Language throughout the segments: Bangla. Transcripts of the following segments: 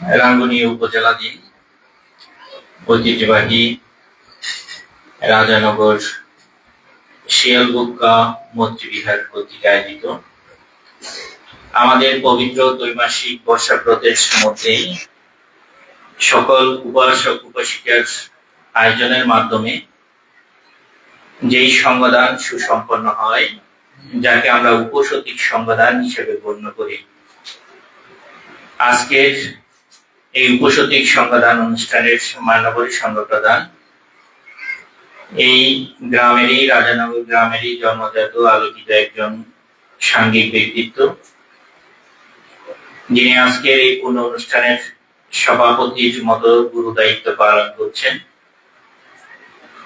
রাঙ্গুনি উপজেলাধীন ঐতিহ্যবাহী রাজানগর শিয়ালগুক্কা মন্ত্রীবিহার কর্তৃক আয়োজিত। আমাদের পবিত্র দ্বৈমাসিক বর্ষাব্রতের মধ্যেই সকল উপাসক উপাসিকার আয়োজনের মাধ্যমে যেই সংবাদান সুসম্পন্ন হয়, যাকে আমরা উপসতিক সংবাদান হিসেবে গণ্য করি। আজকের এই উপসতিক সংবাদান অনুষ্ঠানের মান্যবরী সংঘ প্রধান এই গ্রামেরই, রাজানগর গ্রামেরই জন্মজাত, আলোকিত একজন সাংঘিক ব্যক্তিত্ব। যিনি আজকের এই পূর্ণ অনুষ্ঠানের সভাপতির মতো গুরু দায়িত্ব পালন করছেন।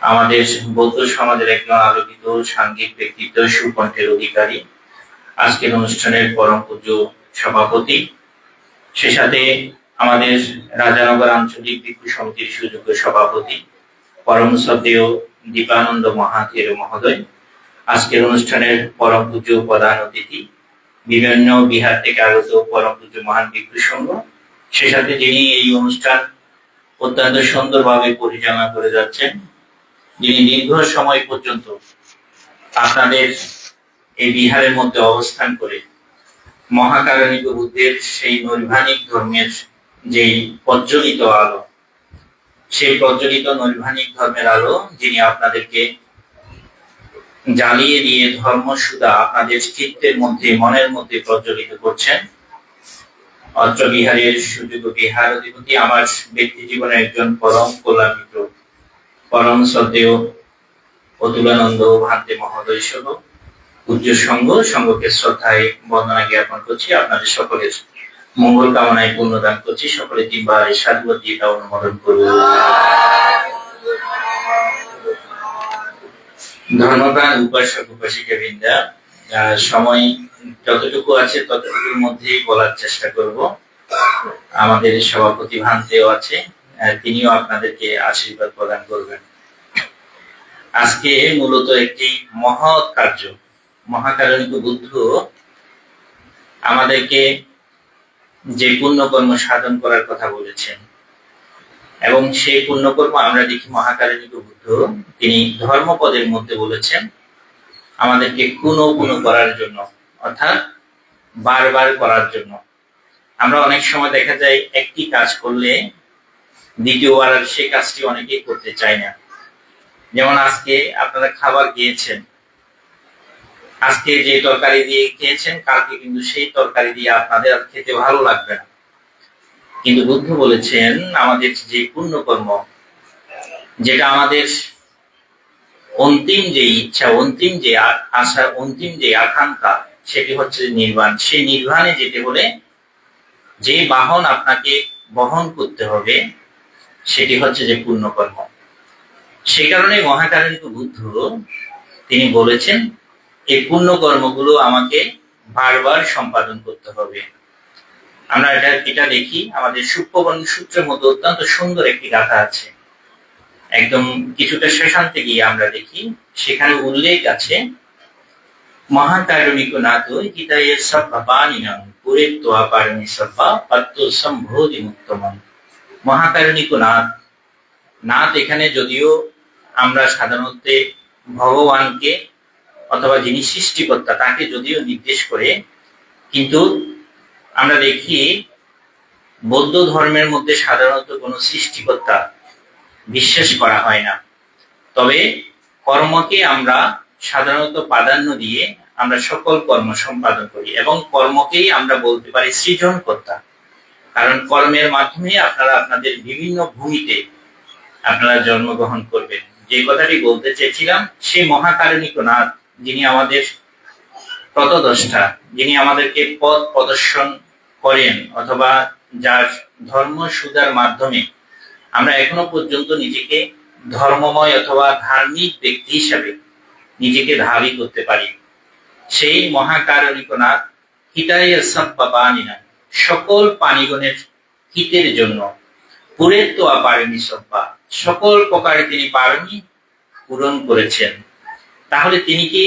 আমাদের বৌদ্ধ সমাজের একজন আলোকিত সাংঘিক ব্যক্তিত্ব, সুকণ্ঠের অধিকারী। আজকের অনুষ্ঠানের পরম পূজ্য সভাপতি। সে সাথে আমাদের রাজানগর আঞ্চলিক ভিক্ষু সমিতির সুযোগ্য সভাপতি পরম শ্রদ্ধেয় দীপানন্দ মহাথের মহোদয়। আজকের অনুষ্ঠানের পরম পূজ্য প্রধান অতিথি, বিভিন্ন বিহার থেকে আগত পরম পূজ্য মহান ভিক্ষু সংঘ। সে সাথে যিনি এই অনুষ্ঠান অত্যন্ত সুন্দরভাবে পরিচালনা করে যাচ্ছেন, যিনি দীর্ঘ সময় পর্যন্ত আপনাদের এই বিহারের মধ্যে অবস্থান করে মহাকারণিক বুদ্ধের সেই নৈর্ভানিক ধর্মের যেই প্রজ্বলিত আলো, সেই প্রজ্বলিত নৈর্ভানিক ধর্মের আলো যিনি আপনাদেরকে জ্বালিয়ে দিয়ে ধর্ম সুদা আপনাদের চিত্তের মধ্যে, মনের মধ্যে প্রজ্বলিত করছেন। অত্র বিহারের সুযোগ বিহার অধিপতি, আমার ব্যক্তি জীবনে একজন পরম কল্যাণিত পরম শ্রদ্ধেয় অতুলানন্দ ভান্তে মহোদয় সহ পূজ্য সংঘ সংঘকে শ্রদ্ধায় বন্দনা জ্ঞাপন করছি। আপনাদের সকলের মঙ্গল কামনায় পূর্ণদান করছি। সকলে তিনবার সাধুবাদ দিয়ে তা অনুমোদন করুন। ধর্মপ্রাণ উপাসক, উপাসিকা বৃন্দা। সময় যতটুকু আছে ততটুকুর মধ্যেই বলার চেষ্টা করব। আমাদের সভাপতি ভান্তেও আছে তিনিও আপনাদেরকে আশীর্বাদ প্রদান করবেন। আজকে মূলত একটি মহৎ কার্য, মহাকারণিক বুদ্ধ আমাদেরকে যে পুণ্যকর্ম সাধন করার কথা বলেছেন। এবং সেই পুণ্যকর্ম আমরা দেখি মহাকারণিক বুদ্ধ। তিনি ধর্মপদের মধ্যে বলেছেন, আমাদেরকে কুনো কুনো করার জন্য, অর্থাৎ বারবার করার জন্য। আমরা অনেক সময় দেখা যায় একটি কাজ করলে দ্বিতীয়বার আর সেই কাজটি অনেকেই করতে চায় না। যেমন আজকে আপনারা খাবার গিয়েছেন আজকে যে তরকারি দিয়ে খেয়েছেন, কালকে কিন্তু সেই তরকারি দিয়ে আপনাদের আর খেতে ভালো লাগবে না। কিন্তু বুদ্ধ বলেছেন, আমাদের যে পুণ্যকর্ম, যেটা আমাদের অন্তিম যে ইচ্ছা, অন্তিম যে আশা, অন্তিম যে আকাঙ্ক্ষা, সেটি হচ্ছে নির্বাণ। সেই নির্বাণে যেতে হলে যে বাহন আপনাকে বহন করতে হবে, সেটি হচ্ছে যে পুণ্যকর্ম। সেই কারণে মহাকারণিক বুদ্ধ তিনি বলেছেন এই পুণ্যকর্মগুলো আমাকে বারবার সম্পাদন করতে হবে। আমরা এটা এটা দেখি, আমাদের সূক্ষ্মবর্ণ সূত্রের মধ্যে অত্যন্ত সুন্দর একটি গাথা আছে। একদম কিছুটা শেষান্তে গিয়ে আমরা দেখি, সেখানে উল্লেখ আছে, মহাকারণিক নাথ সভ্যা পানিনাম পুরে তোয়া পারণী সভ্যা পাত্র সম্ভোধি মুক্তমন মহাকারণিক নাথ। নাথ এখানে যদিও আমরা সাধারণত ভগবানকে অথবা যিনি সৃষ্টিকর্তা, তাকে যদিও নির্দেশ করে, কিন্তু আমরা দেখি বৌদ্ধ ধর্মের মধ্যে সাধারণত কোনো সৃষ্টিকর্তা বিশ্বাস করা হয় না। তবে কর্মকে আমরা সাধারণত প্রাধান্য দিয়ে আমরা সকল কর্ম সম্পাদন করি এবং কর্মকেই আমরা বলতে পারি সৃজনকর্তা। কারণ কর্মের মাধ্যমে আপনারা আপনাদের বিভিন্ন ভূমিতে আপনারা জন্মগ্রহণ করবেন। যে কথাটি বলতে চেয়েছিলাম, সেই মহাকারণিক নাথ যিনি আমাদের প্রতদষ্টা যিনি আমাদেরকে পথ প্রদর্শন করেন অথবা যার ধর্ম সুদার মাধ্যমে আমরা এখনও পর্যন্ত নিজেকে ধর্মময় অথবা ধার্মিক ব্যক্তি হিসাবে নিজেকে ধাবি করতে পারি। সেই মহাকারণিক নাথ হিতায় সব্বা পানিনা সকল পানিগণের হিতের জন্য পুরের তো পারেনি সব্বা। সকল প্রকারে তিনি পারেনি পূরণ করেছেন। তাহলে তিনি কি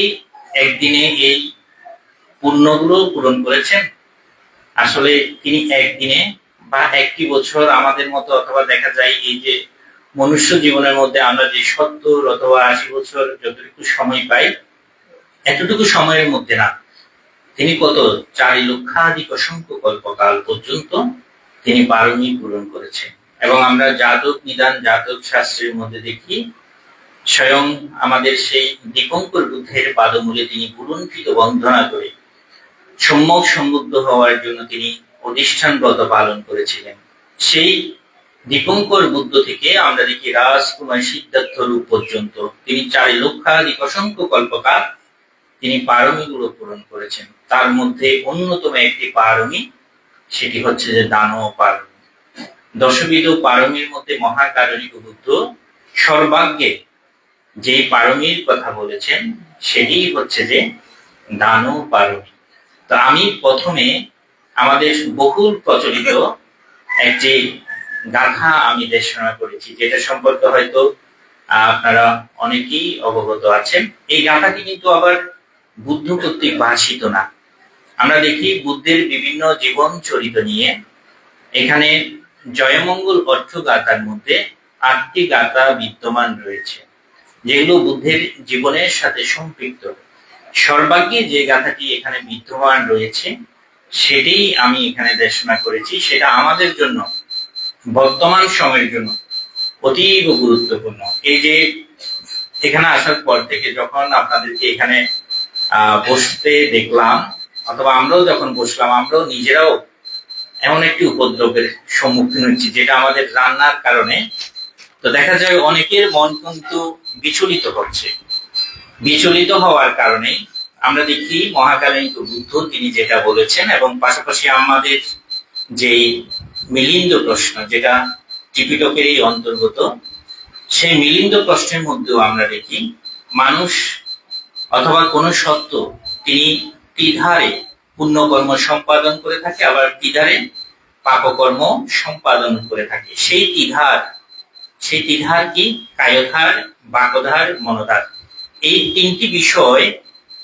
একদিনে এই পুণ্যগুলো পূরণ করেছেন? আসলে তিনি একদিনে বা একটি বছর আমাদের মতো অথবা দেখা যায় এই যে মনুষ্য জীবনের মধ্যে আমরা যে সত্তর অথবা আশি বছর যতটুকু সময় পাই, এতটুকু সময়ের মধ্যে না। তিনি কত? চারি লক্ষাধিক অসংখ্য কল্পকাল পর্যন্ত তিনি পারমি পূরণ করেছেন। এবং আমরা জাতক নিদান জাতক শাস্ত্রের মধ্যে দেখি স্বয়ং আমাদের সেই দীপঙ্কর বুদ্ধের পাদমূলে তিনি পুরন্থিত বন্ধনা করে সম্যক সমুগ্ধ হওয়ার জন্য তিনি অধিষ্ঠানব্রত পালন করেছিলেন। সেই দীপঙ্কর বুদ্ধ থেকে আমরা দেখি রাজকুমার সিদ্ধার্থ রূপ পর্যন্ত তিনি চারি লক্ষাধিক অসংখ্য কল্পকার তিনি পারমিগুলো পূরণ করেছেন। তার মধ্যে অন্যতম একটি পারমি সেটি হচ্ছে যে দানব পারমি। দশবিধ পারমির মধ্যে মহাকারণিক বুদ্ধ সর্বাগ্যে যে পারমির কথা বলেছেন সেটি হচ্ছে যে দানু পারমি। তো আমি প্রথমে আমাদের বহুল প্রচলিত একটি গাথা আমি দেশনা করেছি, যেটা সম্পর্কে হয়তো আপনারা অনেকেই অবগত আছেন। এই গাথাটি কিন্তু আবার বুদ্ধ কর্তৃক ভাষিত না। আমরা দেখি বুদ্ধের বিভিন্ন জীবন চরিত নিয়ে, এখানে জয়মঙ্গল অর্থ গাথার মধ্যে আটটি গাথা বিদ্যমান রয়েছে। যেগুলো বুদ্ধের জীবনের সাথে সম্পৃক্ত। সর্বাগ্যে যে গাথাটি এখানে বিদ্যমান রয়েছে, সেটি আমি এখানে দেশনা করেছি, সেটা আমাদের জন্য, বর্তমান সময়ের জন্য অতীব গুরুত্বপূর্ণ। এই যে এখানে আসার পর থেকে যখন আপনাদেরকে এখানে বসতে দেখলাম, অথবা আমরাও যখন বসলাম, আমরাও নিজেরাও এমন একটি উপদ্রবের সম্মুখীন হচ্ছি, যেটা আমাদের রান্নার কারণে তো দেখা যায় অনেকের মন কিন্তু বিচলিত হচ্ছে। বিচলিত হওয়ার কারণে আমরা দেখি মহাকালীন বুদ্ধ তিনি যেটা বলেছেন এবং পাশাপাশি আমাদের যে মিলিন্দ প্রশ্ন, যেটা টিপিটকেরই অন্তর্গত, সেই মিলিন্দ প্রশ্নের মধ্যেও আমরা দেখি মানুষ অথবা কোন সত্য তিনি ত্রিধারে পুণ্যকর্ম সম্পাদন করে থাকে, আবার ত্রিধারে পাপকর্ম সম্পাদন করে থাকে। সেই ত্রিধার সেই ত্রিধার কি কায়ধার বাকধার মনধার এই তিনটি বিষয়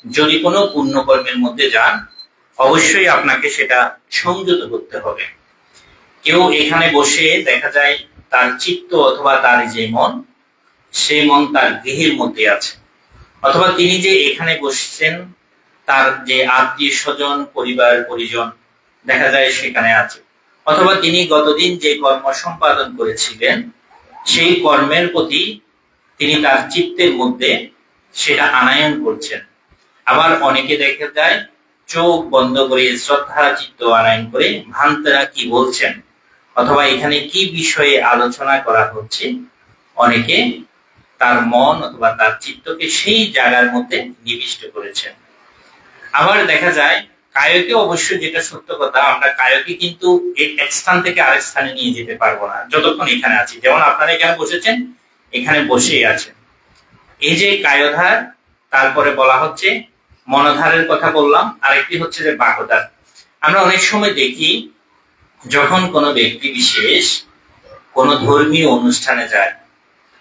যদি কোনো পুণ্যকর্মের মধ্যে যান, অবশ্যই আপনাকে সেটা সংযত করতে হবে। কেউ এখানে বসে দেখা যায় তার চিত্ত অথবা তার যে মন, সেই মন তার গৃহের মধ্যে আছে। অথবা তিনি যে এখানে বসছেন, তার যে আত্মীয় স্বজন, পরিবার, পরিজন দেখা যায় সেখানে আছে। অথবা তিনি গতদিন যে কর্ম সম্পাদন করেছিলেন সেই কর্মের প্রতি তিনি তার চিত্তের মধ্যে সেটা আনায়ন করছেন। আবার অনেকে দেখা যায়, চোখ বন্ধ করে, শ্রদ্ধা চিত্ত আনায়ন করে ভান্তেরা কি বলছেন? অথবা এখানে কি বিষয়ে আলোচনা করা হচ্ছে? অনেকে তার মন অথবা তার চিত্তকে সেই জায়গার মধ্যে নিবিষ্ট করেছেন। আবার দেখা যায় কায়কে অবশ্যই যেটা সত্য কথা, আমরা কায়কে কিন্তু এক স্থান থেকে আরেক স্থানে নিয়ে যেতে পারব না, যতক্ষণ এখানে আছি। যেমন আপনারা এখানে বসেছেন, এখানে বসেই আছেন। এই যে কায়ধার, তারপরে বলা হচ্ছে মনধারের কথা বললাম, আরেকটি হচ্ছে যে বাকধার আমরা অনেক সময় দেখি, যখন কোনো ব্যক্তি বিশেষ কোনো ধর্মীয় অনুষ্ঠানে যায়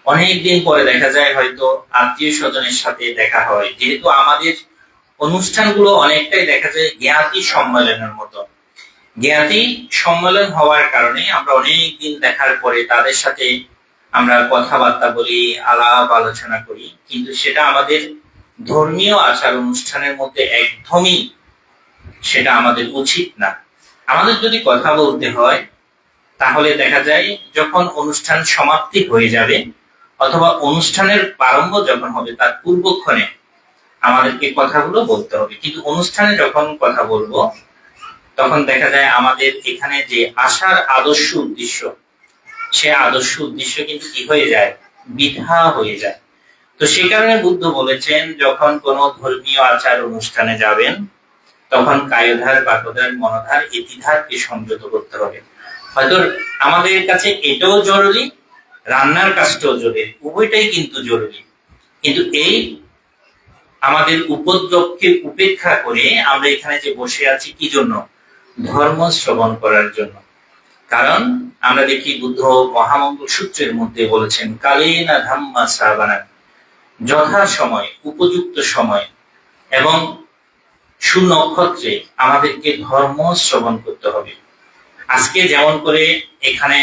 অনেক দিন পরে দেখা যায় হয়তো আত্মীয় স্বজনের সাথে দেখা হয়, যেহেতু আমাদের অনুষ্ঠানগুলো অনেকটাই দেখা যায় জ্ঞাতি সম্মেলনের মতো। জ্ঞাতি সম্মেলন হওয়ার কারণে আমরা অনেক দিন দেখার পরে তাদের সাথে আমরা কথাবার্তা বলি, আলাপ আলোচনা করি। কিন্তু সেটা আমাদের ধর্মীয় আচার অনুষ্ঠানের মধ্যে একদমই সেটা আমাদের উচিত না। আমাদের যদি কথা বলতে হয়, তাহলে দেখা যায় যখন অনুষ্ঠান সমাপ্তি হয়ে যাবে, অথবা অনুষ্ঠানের প্রারম্ভ যখন হবে, তার পূর্বক্ষণে আমাদেরকে কথাগুলো বলতে হবে। কিন্তু অনুষ্ঠানে যখন কথা বলব, তখন দেখা যায় আমাদের এখানে যে আসার আদর্শ উদ্দেশ্য, সে আদর্শ উদ্দেশ্য কিন্তু কি হয়ে যায়? বিধা হয়ে যায়। তো সে কারণে বুদ্ধ বলেছেন, যখন কোন ধর্মীয় আচার অনুষ্ঠানে যাবেন, তখন কায়ধার, বাকধার, মনধার, ইতিধারকে সংযত করতে হবে। হয়তো আমাদের কাছে এটাও জরুরি, রান্নার কাজটাও জরুরি, উভয়টাই কিন্তু জরুরি। কিন্তু এই আমাদের উপদ্রবকে উপেক্ষা করে আমরা এখানে যে বসে আছি কি জন্য? ধর্ম শ্রবণ করার জন্য। কারণ আমরা দেখি বুদ্ধ মহামঙ্গল সূত্রের মধ্যে বলেছেন, কালে না ধাম্মা শ্রাবানা যথা সময়, উপযুক্ত সময়। এবং সুনক্ষত্রে আমাদেরকে ধর্ম শ্রবণ করতে হবে। আজকে যেমন করে এখানে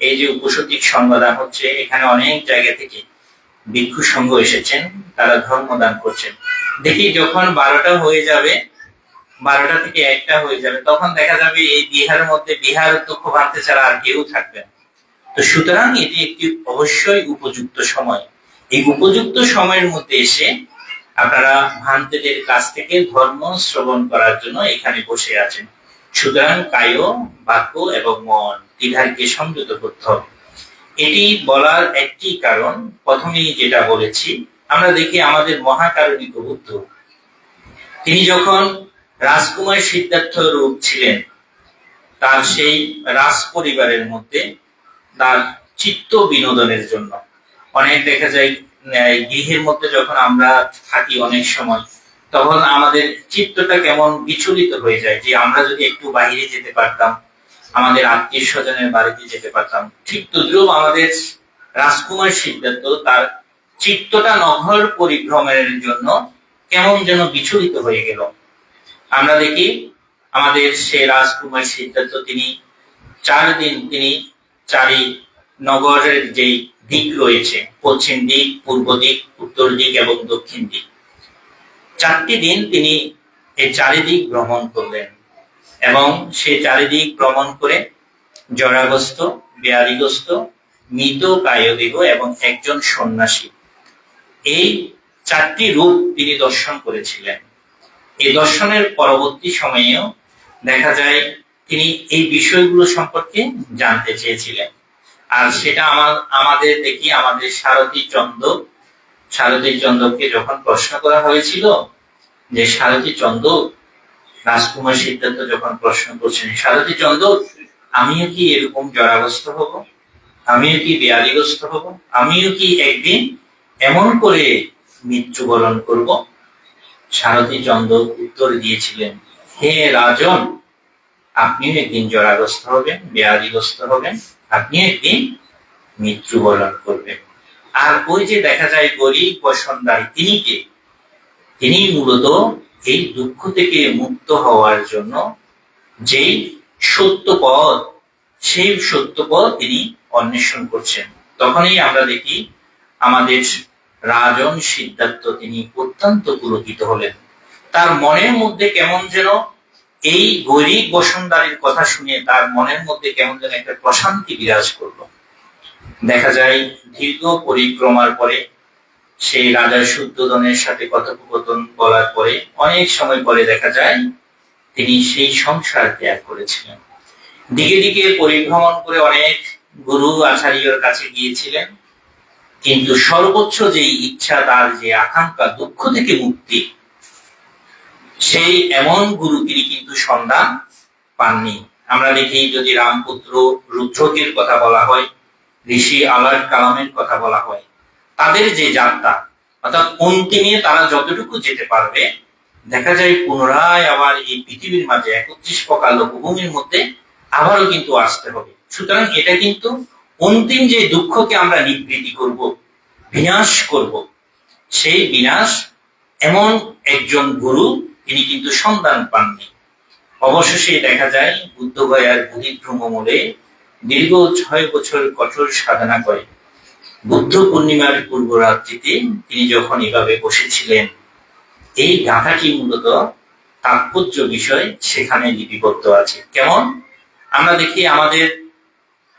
এই যে উপসতিক সংবাদান হচ্ছে, এখানে অনেক জায়গা থেকে ভিক্ষু সংঘ এসেছেন, তারা ধর্মদান করছেন। দেখি যখন বারোটা হয়ে যাবে, বারোটা থেকে একটা হয়ে যাবে, তখন দেখা যাবে এই বিহারের মধ্যে বিহার দুঃখ ভাবতে ছাড়া আর কেউ থাকবে তো সুতরাং এটি একটি অবশ্যই উপযুক্ত সময়। এই উপযুক্ত সময়ের মধ্যে এসে আপনারা ভান্তেদের কাছ থেকে ধর্ম শ্রবণ করার জন্য এখানে বসে আছেন। সুতরাং কায়, বাক্য এবং মন দ্বিধাকে সংযত করতে হবে। এটি বলার একটি কারণ, প্রথমেই যেটা বলেছি, আমরা দেখি আমাদের মহাকারণিক বুদ্ধ তিনি যখন রাজকুমার সিদ্ধার্থ রূপ ছিলেন, তার সেই রাজ পরিবারের মধ্যে তার চিত্ত বিনোদনের জন্য। অনেক দেখা যায় গৃহের মধ্যে যখন আমরা থাকি অনেক সময়, তখন আমাদের চিত্তটা কেমন বিচলিত হয়ে যায় যে আমরা যদি একটু বাইরে যেতে পারতাম আমাদের আত্মীয় স্বজনের বাড়িতে যেতে পারতাম। ঠিক তদ্রুপ আমাদের রাজকুমার সিদ্ধার্থ তার চিত্তটা নগর পরিভ্রমণের জন্য কেমন যেন বিচলিত হয়ে গেল। আমরা দেখি আমাদের সে রাজকুমার সিদ্ধার্থ তিনি চার দিন তিনি চারি নগরের যেই দিক রয়েছে, পশ্চিম দিক, পূর্ব দিক, উত্তর দিক এবং দক্ষিণ দিক। চারটি দিন তিনি এই চারিদিক ভ্রমণ করলেন। এবং সে চারিদিক ভ্রমণ করে জরাগ্রস্ত ব্যাধিগ্রস্ত মৃত কায়দেহ এবং একজন সন্ন্যাসী। এই চারটি রূপ তিনি দর্শন করেছিলেন। এই দর্শনের পরবর্তী সময়েও দেখা যায় তিনি এই বিষয়গুলো সম্পর্কে জানতে চেয়েছিলেন। আর সেটা আমার, আমাদের দেখি আমাদের সারথী চন্দ্র, সারথী চন্দ্রকে যখন প্রশ্ন করা হয়েছিল যে সারথী চন্দ্র রাজকুমার সিদ্ধান্ত যখন প্রশ্ন করছেন, সারথী চন্দ্র, আমিও কি এরকম জরাগ্রস্ত হব? আমিও কি ব্যাধিগ্রস্ত হব? আমিও কি একদিন এমন করে মৃত্যুবরণ করব? সারথী চন্দ্র উত্তর দিয়েছিলেন, হে রাজন, আপনিও একদিন জরাগ্রস্ত হবেন ব্যাধিগ্রস্ত হবেন আপনি একদিন মৃত্যুবরণ করবেন। আর ওই যে দেখা যায় গরিব বসন্দারী তিনি কে? তিনি মূলত এই দুঃখ থেকে মুক্ত হওয়ার জন্য যেই সত্য পথ, সেই সত্য পথ তিনি অন্বেষণ করছেন। তখনই আমরা দেখি আমাদের রাজন সিদ্ধার্থ তিনি অত্যন্ত পুলকিত হলেন। তার মনের মধ্যে কেমন যেন এই গরিব বসন্তারের কথা শুনে তার মনের মধ্যে কেমন যেন একটা প্রশান্তি বিরাজ করল। দেখা যায় দীর্ঘ পরিক্রমার পরে সেই রাজা শুদ্ধোদনের সাথে কথোপকথন বলার পরে অনেক সময় পরে দেখা যায়, তিনি সেই সংসার ত্যাগ করেছিলেন। দিকে দিকে পরিভ্রমণ করে অনেক গুরু আচার্যর কাছে গিয়েছিলেন, কিন্তু সর্বোচ্চ যে ইচ্ছা তার, যে আকাঙ্ক্ষা, দুঃখ থেকে মুক্তি, সেই এমন গুরু তিনি কিন্তু সন্ধান পাননি। আমরা দেখি যদি রামপুত্র রুদ্রকের কথা বলা হয়, ঋষি আলার কালামের কথা বলা হয় তাদের যে যাত্রা, অর্থাৎ অন্তিমে তারা যতটুকু যেতে পারবে, দেখা যায় পুনরায় আবার এই পৃথিবীর মাঝে একত্রিশ প্রকার লোকভূমির মধ্যে আবারও কিন্তু আসতে হবে। সুতরাং এটা কিন্তু অন্তিম যে দুঃখকে আমরা নিবৃত্তি করব, বিনাশ করব, সেই বিনাশ এমন একজন গুরু তিনি কিন্তু সন্ধান পাননি। অবশেষে দেখা যায় বুদ্ধ গয়ার বুদ্ধিভ্রমমূলে দীর্ঘ ছয় বছর কঠোর সাধনা করে বুদ্ধ পূর্ণিমার পূর্ব রাত্রিতে তিনি যখন এভাবে বসেছিলেন, এই গাথাটি মূলত তাৎপর্য বিষয় সেখানে লিপিবদ্ধ আছে। কেমন? আমরা দেখি আমাদের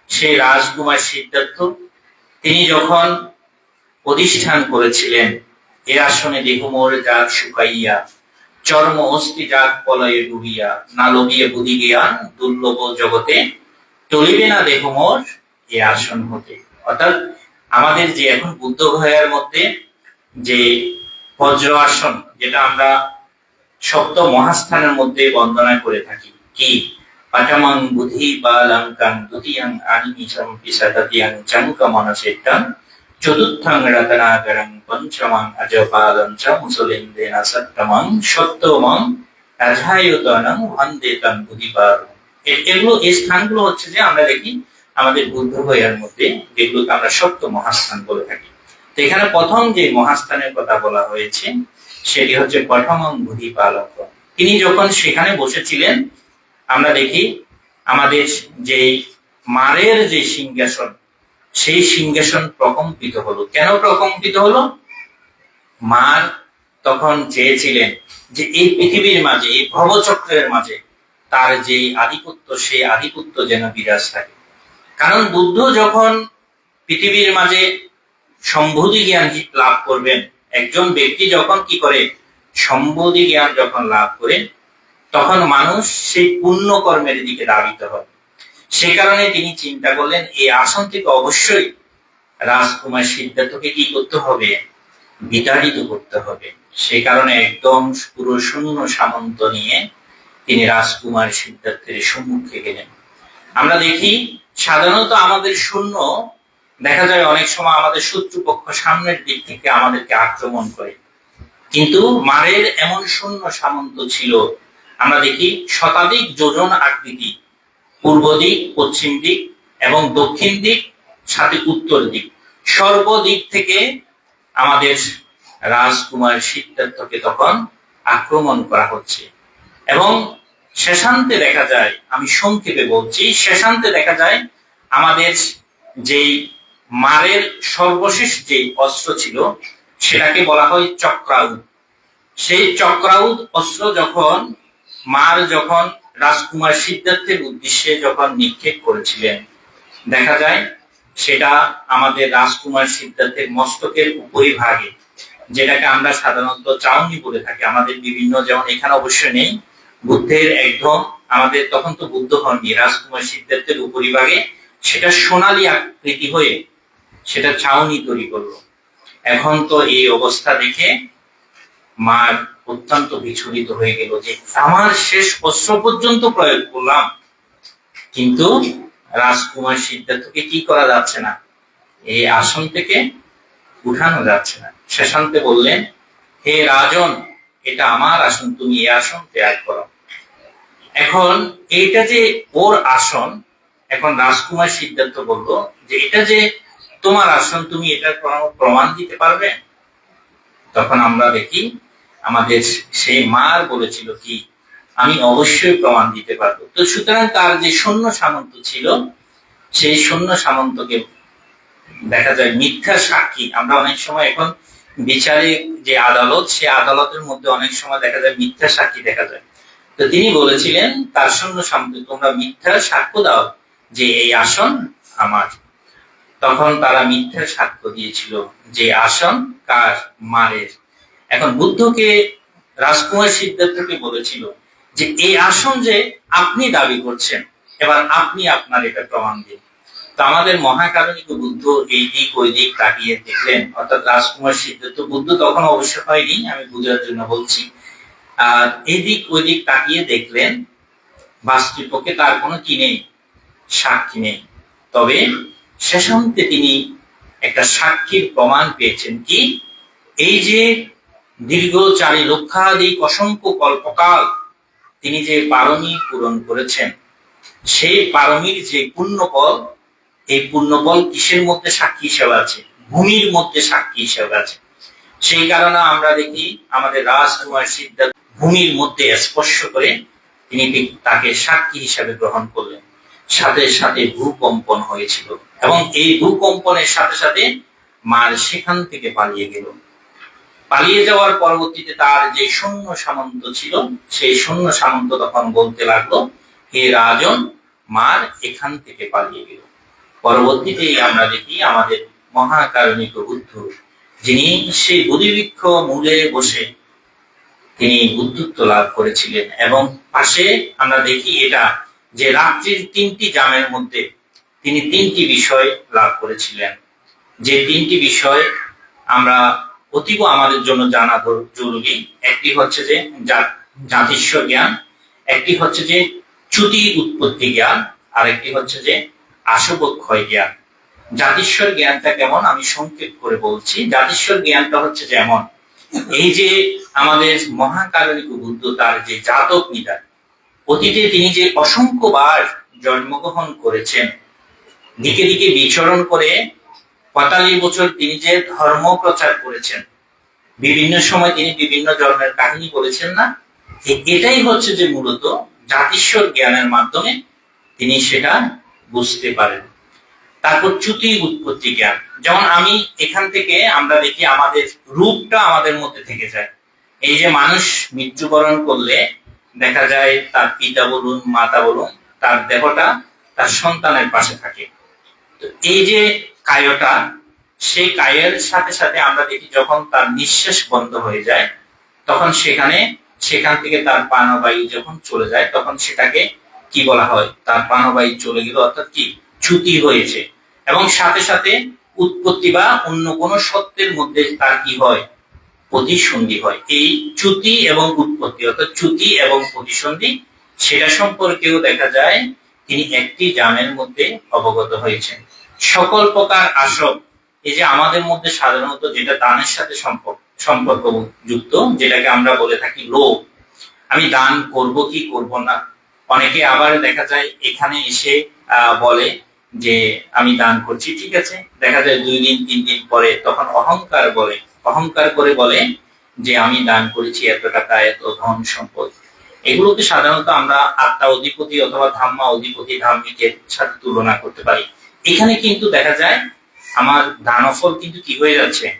সেই রাজকুমার সিদ্ধার্থ, তিনি যখন প্রতিষ্ঠান করেছিলেন এ আসনে দেহমোর যাক শুকাইয়া, চর্ম অস্থি যাক পলয়ে ডুবিয়া, না লবিয়ে বুধি জ্ঞান দুর্লভ জগতে টলিবে না দেহমোর, এ আসন হতে। অর্থাৎ আমাদের যে এখন বুদ্ধ গয়ার মধ্যে যে বজ্র আসন যেটা আমরা সপ্ত মহাস্থানের মধ্যে বন্দনা করে থাকি, কি? পাঠামাং বুধি বা লঙ্কাং দ্বিতীয়াং আনিমিচম পিসাদাতিয়াং চাঙ্কা মনসেট্টাং চতুর্থং রতনাগরং পঞ্চমং অজপাদং চ মুসলিন্দেনা সপ্তমং সপ্তমং অধায়তনং বন্দে তং বুধিপার। এগুলো, এই স্থানগুলো হচ্ছে যে আমরা দেখি আমাদের বুদ্ধ গয়ার মধ্যে যেগুলোকে আমরা সপ্ত মহাস্থান বলে থাকি। তো এখানে প্রথম যে মহাস্থানের কথা বলা হয়েছে, সেটি হচ্ছে প্রথমং বুধি পালক তিনি যখন সেখানে বসেছিলেন, আমরা দেখি আমাদের যে মারের যে সিংহাসন, সেই সিংহাসন প্রকম্পিত হলো। কেন প্রকম্পিত হলো? মার তখন চেয়েছিলেন যে এই পৃথিবীর মাঝে, এই ভবচক্রের মাঝে তার যে আধিপত্য, সেই আধিপত্য যেন বিরাজ থাকে। কারণ বুদ্ধ যখন পৃথিবীর মাঝে সম্বোধি জ্ঞান লাভ করবেন, একজন ব্যক্তি যখন কি করে সম্বোধি জ্ঞান যখন লাভ করেন তখন মানুষ সেই পুণ্য কর্মের দিকে দাবিত হয়। সে কারণে তিনি চিন্তা করলেন, এই আসন থেকে অবশ্যই রাজকুমার সিদ্ধার্থকে কি করতে হবে? বিতাড়িত করতে হবে। সে কারণে একদম পুরো শূন্য সামন্ত নিয়ে তিনি রাজকুমার সিদ্ধার্থের সম্মুখে গেলেন। আমরা দেখি সাধারণত আমাদের শূন্য, দেখা যায় অনেক সময় আমাদের শত্রুপক্ষ সামনের দিক থেকে আমাদেরকে আক্রমণ করে। কিন্তু মারের এমন শূন্য সামন্ত ছিল, আমরা দেখি শতাধিক যোজন আকৃতি, পূর্ব দিক, পশ্চিম দিক এবং দক্ষিণ দিক, সাথে উত্তর দিক। সর্বদিক থেকে আমাদের রাজকুমার সিদ্ধার্থকে তখন আক্রমণ করা হচ্ছে এবং শেষান্তে দেখা যায়, আমি সংক্ষেপে বলছি, শেষান্তে দেখা যায় আমাদের যেই মারের সর্বশেষ যে অস্ত্র ছিল, সেটাকে বলা হয় চক্রাউদ। সেই চক্রাউদ অস্ত্র যখন, মার যখন রাজকুমার সিদ্ধার্থের উদ্দেশ্যে যখন নিক্ষেপ করেছিলেন, দেখা যায় সেটা আমাদের রাজকুমার সিদ্ধার্থের মস্তকের উপরিভাগে যেটাকে আমরা সাধারণত চাউনি বলে থাকি। আমাদের বিভিন্ন যেমন এখানে অবশ্যই নেই বুদ্ধের একদম আমাদের তখন তো বুদ্ধ হননি, রাজকুমার সিদ্ধার্থের উপরিভাগে সেটা সোনালী আকৃতি হয়ে সেটা ছাউনি তৈরি করল। এখন তো এই অবস্থা দেখে মার অত্যন্ত বিচলিত হয়ে গেল যে, আমার শেষ অস্ত্র পর্যন্ত প্রয়োগ করলাম। কিন্তু রাজকুমার সিদ্ধার্থকে কি করা যাচ্ছে না? এই আসন থেকে উঠানো যাচ্ছে না। শেষান্তে বললেন, হে রাজন, এটা আমার আসন, তুমি এই আসন ত্যাগ করো। এখন এইটা যে ওর আসন, এখন রাজকুমার সিদ্ধান্ত বলল যে এটা যে তোমার আসন, তুমি এটার প্রমাণ দিতে পারবে? তখন আমরা দেখি আমাদের সেই মার বলেছিল কি, আমি অবশ্যই প্রমাণ দিতে পারব। তো সুতরাং তার যে সৈন্য সামন্ত ছিল, সেই সৈন্য সামন্তকে দেখা যায় মিথ্যা সাক্ষী। আমরা অনেক সময় এখন বিচারে যে আদালত সে আদালতের মধ্যে অনেক সময় দেখা যায় মিথ্যা সাক্ষী দেখা যায়। তো তিনি বলেছিলেন, তার সামন্ত তোমরা মিথ্যা সাক্ষ্য দাও যে এই আসন আমার। তখন তারা মিথ্যা সাক্ষ্য দিয়েছিল যে আসন কার মারের। এখন বুদ্ধকে, রাজকুমার সিদ্ধার্থকে বলেছিল যে এই আসন যে আপনি দাবি করছেন, এবার আপনি আপনার এটা প্রমাণ দিন। তো আমাদের মহাকারণিক বুদ্ধ এই দিক ওই দিক তাকিয়ে দেখলেন, অর্থাৎ রাজকুমার সিদ্ধার্থ, বুদ্ধ তখন অবশ্য হয়নি, আমি বুঝার জন্য বলছি। আর এই দিক ওই দিক তাকিয়ে দেখলেন বাস্তবিকপক্ষে তার কোনো কি নেই, সাক্ষী নেই। তবে শেষান্তে তিনি একটা সাক্ষীর প্রমাণ পেয়েছেন কি, এই যে দীর্ঘ চারি লক্ষাধিক, অসংখ্য কল্পকাল তিনি যে পারমি পূরণ করেছেন সেই পারমির যে পুণ্যফল, এই পুণ্যফল কিসের মধ্যে সাক্ষী হিসেবে আছে? ভূমির মধ্যে সাক্ষী হিসেবে আছে। সেই কারণে আমরা দেখি আমাদের রাজকুমার সিদ্ধার্থ ভূমির মধ্যে স্পর্শ করে তিনি তাকে সাক্ষী হিসাবে গ্রহণ করলেন। সাথে সাথে ভূকম্পন হয়েছিল এবং এই ভূকম্পনের সাথে সাথে মার সেখান থেকে পালিয়ে গেল। পালিয়ে যাওয়ার পরবর্তীতে তার যে সৈন্য সামন্ত ছিল, সেই সৈন্য সামন্ত তখন বলতে লাগল, হে রাজন, মার এখান থেকে পালিয়ে গেল। পরবর্তীতে আমরা দেখি আমাদের মহাকারণিক বুদ্ধ, যিনি সেই বুধিবৃক্ষ মূলে বসে তিনি বুদ্ধত্ব লাভ করেছিলেন। এবং পাশে আমরা দেখি এটা যে রাত্রির তিনটি জামের মধ্যে তিনি তিনটি বিষয় লাভ করেছিলেন। যে তিনটি বিষয় আমরা অতীব আমাদের জন্য জানা জরুরি। একটি হচ্ছে যে জাতিস্ব জ্ঞান, একটি হচ্ছে যে চ্যুতি উৎপত্তি জ্ঞান আর একটি হচ্ছে যে আসবক্ষয় জ্ঞান। জাতিস্বর জ্ঞানটা কেমন? আমি সংক্ষেপ করে বলছি। জাতিস্বর জ্ঞানটা হচ্ছে যেমন এই যে আমাদের মহাকারণিক বুদ্ধ তার যে জাতক নিদান, অতীতে তিনি যে অসংখ্যবার জন্মগ্রহণ করেছেন, দিকে দিকে বিচরণ করে পঁয়তাল্লিশ বছর তিনি যে ধর্ম প্রচার করেছেন, বিভিন্ন সময় তিনি বিভিন্ন ধর্মের কাহিনী বলেছেন না? এটাই হচ্ছে যে মূলত জাতিস্বর জ্ঞানের মাধ্যমে তিনি সেটা বুঝতে পারেন। তারপর চ্যুতি উৎপত্তি জ্ঞান। যেমন আমি এখান থেকে আমরা দেখি আমাদের রূপটা আমাদের মধ্যে থেকে যায়। এই যে মানুষ মৃত্যুবরণ করলে দেখা যায় তার পিতা বলুন, মাতা বলুন, তার দেহটা তার সন্তানের পাশে থাকে। তো এই যে কায়টা, সেই কায়ের সাথে সাথে আমরা দেখি যখন তার নিঃশ্বাস বন্ধ হয়ে যায়, তখন সেখানে, সেখান থেকে তার প্রাণবায়ু যখন চলে যায়, তখন সেটাকে কি বলা হয়? তার প্রাণবায়ু চলে গেল, অর্থাৎ কি? চ্যুতি হয়েছে এবং সাথে সাথে উৎপত্তি বা অন্য কোনো সত্যের মধ্যে তার কি হয়? প্রতিসন্ধি হয়। এই চ্যুতি এবং উৎপত্তি, অর্থাৎ চ্যুতি এবং প্রতিসন্ধি, সেটা সম্পর্কেও দেখা যায়, তিনি একটি জামের মধ্যে অবগত হয়েছেন। সকল প্রকার আসব, এই যে আমাদের মধ্যে সাধারণত যেটা দানের সাথে সম্পর্ক সম্পর্ক যুক্ত, যেটাকে আমরা বলে থাকি লোভ। আমি দান করব কি করব না? অনেকে আবার দেখা যায় এখানে এসে বলে যে আমি দান করছি, ঠিক আছে? দেখা যায় দুই দিন, তিন দিন পরে তখন অহংকার বলে। অহংকার করে বলে যে আমি দান করেছি এত টাকা, এত ধন সম্পদ। এগুলোকে সাধারণত আমরা আত্মা অধিপতি অথবা ধাম্মা অধিপতি ধাম্মিকের সাথে তুলনা করতে পারি। এখানে কিন্তু দেখা যায় আমার দান দানফল কিন্তু কি হয়ে যাচ্ছে?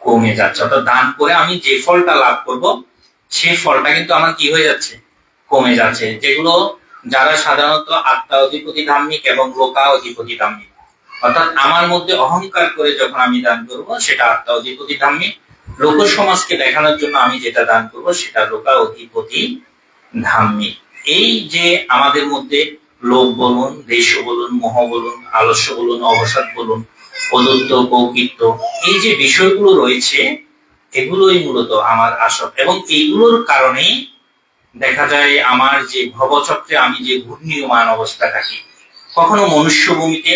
কমে যাচ্ছে। অর্থাৎ দান করে আমি যে ফলটা লাভ করব সেই ফলটা কিন্তু আমার কি হয়ে যাচ্ছে? কমে যাচ্ছে। যেগুলো যারা সাধারণত আত্মা অধিপতি ধাম্মিক এবং লোকা অধিপতি ধাম্মিক। অর্থাৎ আমার মধ্যে অহংকার করে যখন আমি দান করব, সেটা আত্মা অধিপতি ধাম্মিক। লোক সমাজকে দেখানোর জন্য আমি যেটা দান করব, সেটা লোকা অধিপতি ধাম্মিক। এই যে আমাদের মধ্যে লোভ বলুন, দেশ বলুন, মোহ বলুন, আলস্য বলুন, অবসাদ বলুন, প্রদত্ত কৌকিত্ব, এই যে বিষয়গুলো রয়েছে, এগুলোই মূলত আমার আসক এবং এইগুলোর কারণেই দেখা যায় আমার যে ভবচক্রে আমি যে ঘূর্ণীয়মান অবস্থা থাকি, কখনো মনুষ্য ভূমিতে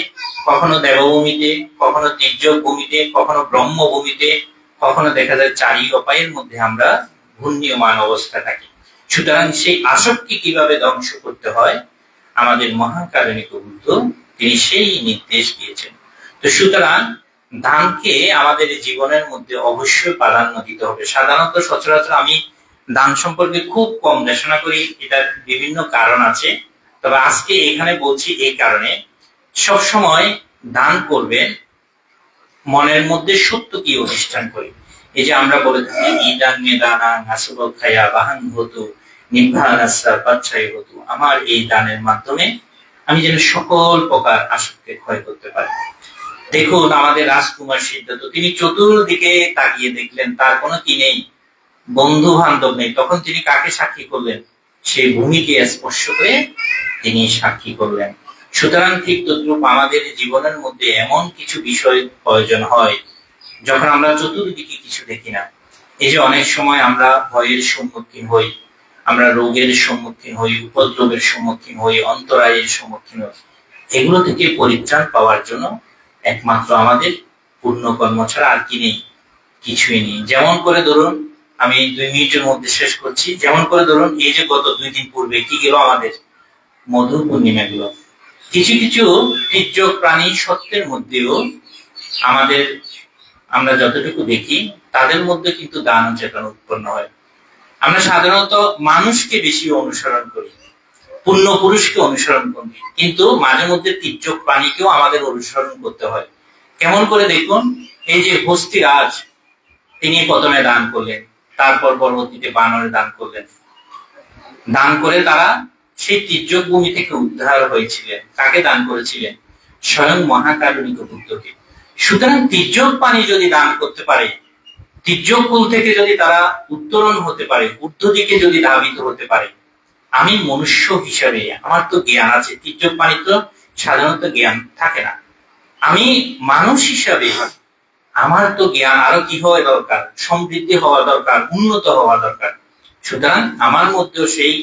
কখনো দেবভূমিতে, কখনো তির্যক ভূমিতে কখনো ব্রহ্ম ভূমিতে কখনো দেখা যায় চারি উপায়ের মধ্যে আমরা ঘূর্ণীয়মান অবস্থা থাকি। সুতরাং সেই আসক্তি কীভাবে ধ্বংস করতে হয়, আমাদের মহাকারণিক বুদ্ধ তিনি সেই নির্দেশ দিয়েছেন। তো সুতরাং দানকে আমাদের জীবনের মধ্যে অবশ্যই প্রাধান্য দিতে হবে। সাধারণত সচরাচর আমি দান সম্পর্কে খুব কম দেশনা করি, এটার বিভিন্ন কারণ আছে। তবে আজকে এখানে বলছি এই কারণে সব সময় দান করবেন, মনের মধ্যে সত্য কি অনুষ্ঠান করি। এই যে আমরা বলে থাকি ইদান মেদানা নাসব খায়া বাহান হতু নিভানাসা পাচ্ছাই হতু আমার এই দানের মাধ্যমে আমি যেন সকল প্রকার আসক্তি ক্ষয় করতে পারি। দেখুন, আমাদের রাজকুমার সিদ্ধার্থ, তিনি চতুর্দিকে তাকিয়ে দেখলেন, তার কোনো কি নেই। বন্ধু বান্ধব নেই। তখন তিনি কাকে সাক্ষী করলেন? সেই ভূমিকে স্পর্শ করে তিনি সাক্ষী করলেন। সুতরাং ঠিক তদ্রুপ আমাদের জীবনের মধ্যে এমন কিছু বিষয় প্রয়োজন হয়, যখন আমরা চতুর্দিকে কিছু দেখি না। এই যে অনেক সময় আমরা ভয়ের সম্মুখীন হই, আমরা রোগের সম্মুখীন হই, উপদ্রবের সম্মুখীন হই, অন্তরায়ের সম্মুখীন হই, এগুলো থেকে পরিত্রাণ পাওয়ার জন্য একমাত্র আমাদের পূর্ণ কর্ম ছাড়া আর কি নেই, কিছুই নেই। যেমন করে ধরুন আমি দুই মিনিটের মধ্যে শেষ করছি। যেমন করে ধরুন, এই যে গত দুই দিন পূর্বে কি গেল আমাদের মধু পূর্ণিমা গেল। কিছু কিছু তির্যক প্রাণী সত্যের মধ্যেও আমাদের আমরা যতটুকু দেখি, তাদের মধ্যে কিন্তু দান চেতনা উৎপন্ন হয়। আমরা সাধারণত মানুষকে বেশি অনুসরণ করি, পূর্ণ পুরুষকে অনুসরণ করি, কিন্তু মাঝে মধ্যে তির্যক প্রাণীকেও আমাদের অনুসরণ করতে হয়। কেমন করে দেখুন, এই যে হস্তিরাজ, তিনি প্রথমে দান করলেন। তারপর পরবর্তীতে বানরে দান করলেন। দান করে তারা সেই তির্যক ভূমি থেকে উদ্ধার হয়েছিলেন। কাকে দান করেছিলেন? স্বয়ং মহাকারণিক বুদ্ধকে সুতরাং তির্যক পানি যদি দান করতে পারে, তির্যক কুল থেকে যদি তারা উত্তরণ হতে পারে, ঊর্ধ্ব দিকে যদি ধাবিত হতে পারে, আমি মনুষ্য হিসাবে, আমার তো জ্ঞান আছে, তির্যক পানি তো সাধারণত জ্ঞান থাকে না। আমি মানুষ হিসাবে আমার তো জ্ঞান আরও কি হওয়া দরকার? সমৃদ্ধি হওয়া দরকার, উন্নত হওয়া দরকার। সুতরাং আমার মধ্যেও সেই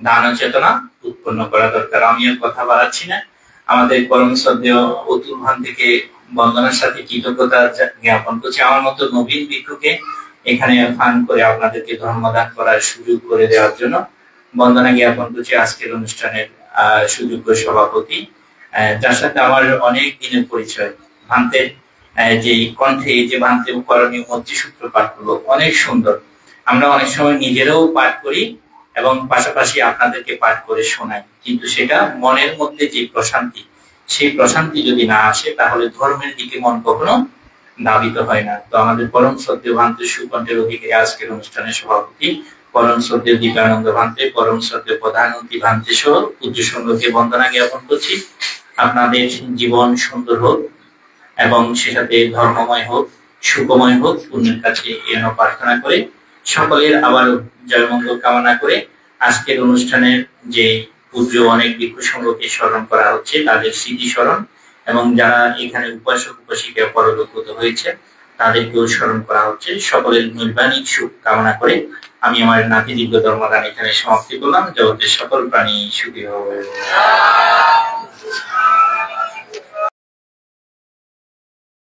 দান চেতনা উৎপন্ন করা দরকার। আমি আর কথা বাড়াচ্ছি না। আমাদের পরম শ্রদ্ধ অতুল ভান থেকে বন্দনার সাথে কৃতজ্ঞতা জ্ঞাপন করছি। আমার মতো নবীন ভিক্ষুকে এখানে ফান করে আপনাদেরকে ধর্মদান করার সুযোগ করে দেওয়ার জন্য বন্দনা জ্ঞাপন করছি আজকের অনুষ্ঠানের সুযোগ্য সভাপতি। যার সাথে আমার অনেক দিনের পরিচয়। ভান্তের যে কণ্ঠে যে ভান্তে করণীয় মন্ত্রী সূত্র পাঠ করল অনেক সুন্দর। আমরা অনেক সময় নিজেরাও পাঠ করি এবং পাশাপাশি আপনাদেরকে পাঠ করে শোনাই। কিন্তু সেটা মনের মধ্যে যে প্রশান্তি, সেই প্রশান্তি যদি না আসে, তাহলে ধর্মের দিকে মন কখনো দাবিত হয় না। তো আমাদের পরম সত্য ভান্ত সুকণ্ঠের অধিকারী আজকের অনুষ্ঠানের সভাপতি পরম সত্য দীপানন্দ ভান্তে পরম সত্য প্রধানমন্ত্রী ভান্তে সহ পূজ্য সংঘকে বন্দনা জ্ঞাপন করছি। আপনাদের জীবন সুন্দর হোক। এবং সে সাথে ধর্মময় হোক, সুখময় হোক, পুণ্যের কাছে এন প্রার্থনা করে, সকলের আবার জয়মঙ্গল কামনা করে আজকের অনুষ্ঠানের যে পূজ্য অনেক ভিক্ষু সংঘকে স্মরণ করা হচ্ছে, তাদের স্মৃতি স্মরণ এবং যারা এখানে উপাসক, উপাসিকা পরলোকগত হয়েছে, তাদেরকেও স্মরণ করা হচ্ছে। সকলের নৈর্বাণিক সুখ কামনা করে আমি আমার নাতি দিব্য ধর্মদান এখানে সমাপ্তি করলাম। জগতের সকল প্রাণী সুখী হবে